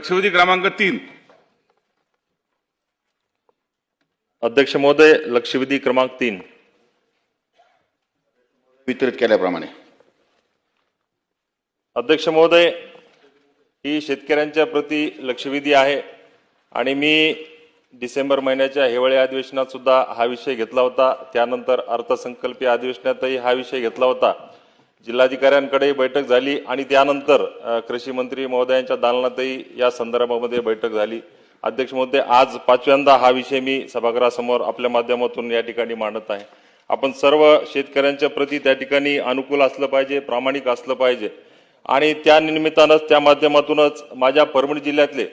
लक्षवेधी क्रमांक तीन. अध्यक्ष महोदय लक्षवेधी क्रमांक तीन. वितरित केल्याप्रमाणे. अध्यक्ष महोदय ही शेतकऱ्यांच्या प्रती लक्षवेधी आहे आणि मी डिसेंबर महिन्याच्या हिवाळी अधिवेशनात सुद्धा हा विषय घेतला होता. त्यानंतर अर्थसंकल्पीय अधिवेशनातही हा विषय घेतला होता. जिल्हाधिकाऱ्यांकडे बैठक झाली आणि त्यानंतर कृषी मंत्री महोदयांच्या दालनातही या संदर्भामध्ये बैठक झाली. अध्यक्ष महोदय आज पाचव्यांदा हा विषय मी सभागृहासमोर आपल्या माध्यमातून या ठिकाणी मांडत आहे. आपण सर्व शेतकऱ्यांच्या प्रती त्या ठिकाणी अनुकूल असलं पाहिजे प्रामाणिक असलं पाहिजे. आणि त्या निमित्तानंच त्या माध्यमातूनच माझ्या परभणी जिल्ह्यातले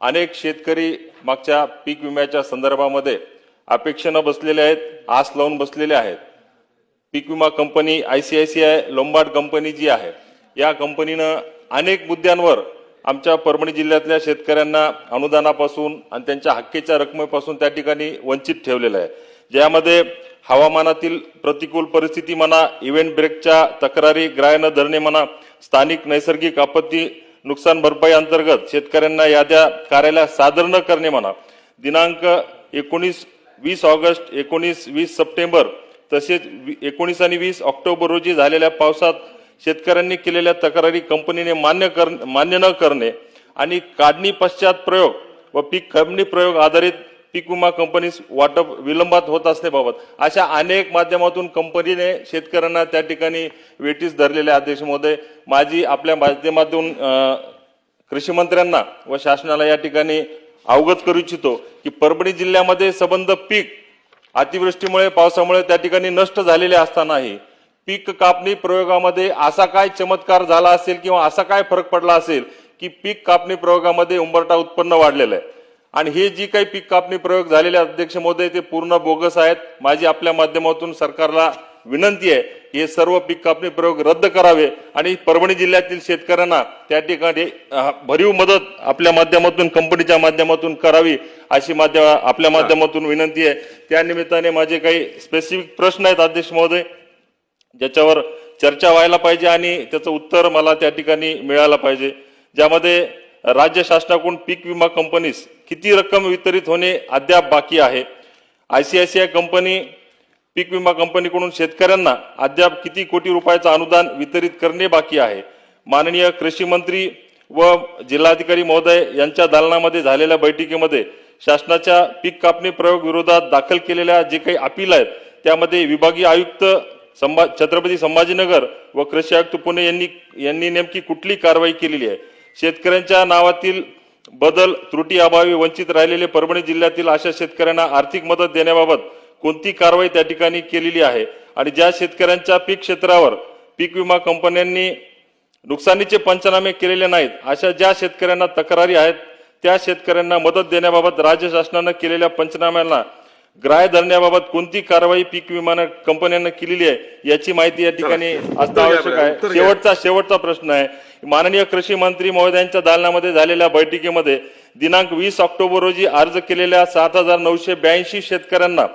अनेक शेतकरी मागच्या पीक विम्याच्या संदर्भामध्ये अपेक्षेनं बसलेले आहेत आस लावून बसलेले आहेत. पीक विमा company I C I C I Lombard company जी आहे या कंपनीनं अनेक मुद्द्यांवर आमच्या परभणी जिल्ह्यातल्या शेतकऱ्यांना अनुदानापासून आणि त्यांच्या हक्केच्या रकमेपासून त्या ठिकाणी वंचित ठेवलेलं आहे. ज्यामध्ये हवामानातील प्रतिकूल परिस्थिती म्हणा इव्हेंट ब्रेकच्या तक्रारी ग्राह्य न धरणे म्हणा स्थानिक नैसर्गिक आपत्ती नुकसान भरपाई अंतर्गत शेतकऱ्यांना याद्या कार्यालयात सादर न करणे म्हणा दिनांक एकोणीस वीस ऑगस्ट एकोणीस वीस सप्टेंबर तसेच एकोणीस आणि वीस ऑक्टोबर रोजी झालेल्या पावसात शेतकऱ्यांनी केलेल्या तक्रारी कंपनीने मान्य कर मान्य न करणे आणि काढणी पश्चात प्रयोग व पीक खमणी प्रयोग आधारित पीक विमा कंपनीस वाटप विलंबात होत असण्याबाबत अशा अनेक माध्यमातून कंपनीने शेतकऱ्यांना त्या ठिकाणी वेटीस धरलेले आदेशामध्ये अध्यक्ष महोदय माझी आपल्या माध्यमातून कृषीमंत्र्यांना व शासनाला या ठिकाणी अवगत करू इच्छितो की परभणी जिल्ह्यामध्ये सबंध पीक अतिवृष्टीमुळे पावसामुळे त्या ठिकाणी नष्ट झालेले असतानाही पीक कापणी प्रयोगामध्ये असा काय चमत्कार झाला असेल किंवा असा काय फरक पडला असेल की पीक कापणी प्रयोगामध्ये उंबरटा उत्पन्न वाढलेलं आहे? आणि हे जी काही पीक कापणी प्रयोग झालेले अध्यक्ष महोदय ते पूर्ण बोगस आहेत. माझी आपल्या माध्यमातून सरकारला विनंती आहे की हे सर्व पीक कापणी प्रयोग रद्द करावे आणि परभणी जिल्ह्यातील शेतकऱ्यांना त्या ठिकाणी भरीव मदत आपल्या माध्यमातून कंपनीच्या माध्यमातून करावी अशी माध्यम आपल्या माध्यमातून विनंती आहे. त्या निमित्ताने माझे काही स्पेसिफिक प्रश्न आहेत अध्यक्ष महोदय ज्याच्यावर चर्चा व्हायला पाहिजे आणि त्याचं उत्तर मला त्या ठिकाणी मिळालं पाहिजे. ज्यामध्ये राज्य शासनाकडून पीक विमा कंपनीस किती रक्कम वितरित होणे अद्याप बाकी आहे? आयसीआयसीआय कंपनी पीक विमा कंपनीकडून शेतकऱ्यांना अद्याप किती कोटी रुपयाचं अनुदान वितरित करणे बाकी आहे? माननीय कृषी मंत्री व जिल्हाधिकारी महोदय यांच्या दालनामध्ये झालेल्या बैठकीमध्ये शासनाच्या पीक कापणी प्रयोग विरोधात दाखल केलेल्या जे काही अपील आहेत त्यामध्ये विभागीय आयुक्त संभा छत्रपती संभाजीनगर व कृषी आयुक्त पुणे यांनी यांनी नेमकी कुठली कारवाई केलेली आहे? शेतकऱ्यांच्या नावातील बदल त्रुटी अभावी वंचित राहिलेले परभणी जिल्ह्यातील अशा शेतकऱ्यांना आर्थिक मदत देण्याबाबत कोणती कारवाई त्या ठिकाणी केलेली आहे? आणि ज्या शेतकऱ्यांच्या पीक क्षेत्रावर पीक विमा कंपन्यांनी नुकसानीचे पंचनामे केलेले नाहीत अशा ज्या शेतकऱ्यांना तक्रारी आहेत त्या शेतकऱ्यांना मदत देण्याबाबत राज्य शासनानं केलेल्या पंचनाम्यांना ग्राह्य धरण्याबाबत कोणती कारवाई पीक विमा कंपन्यांना केलेली आहे याची माहिती या ठिकाणी असणं आवश्यक आहे. शेवटचा शेवटचा प्रश्न आहे. माननीय कृषी मंत्री महोदयांच्या दालनामध्ये झालेल्या बैठकीमध्ये दिनांक वीस ऑक्टोबर रोजी अर्ज केलेल्या सात हजार नऊशे ब्याऐंशी शेतकऱ्यांना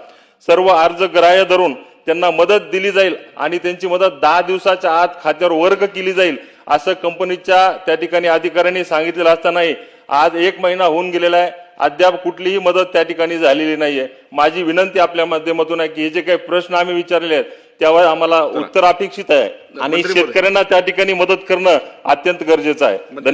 सर्व अर्ज ग्राह्य धरून त्यांना मदत दिली जाईल आणि त्यांची मदत दहा दिवसाच्या आत खात्यावर वर्ग केली जाईल असं कंपनीच्या त्या ठिकाणी अधिकाऱ्यांनी सांगितलेलं असतानाही आज एक महिना होऊन गेलेला आहे. अद्याप कुठलीही मदत त्या ठिकाणी झालेली नाहीये. माझी विनंती आपल्या माध्यमातून आहे की हे जे काही प्रश्न आम्ही विचारले आहेत त्यावर आम्हाला उत्तर अपेक्षित आहे. आणि. शेतकऱ्यांना त्या ठिकाणी मदत करणं अत्यंत गरजेचं आहे. धन्यवाद.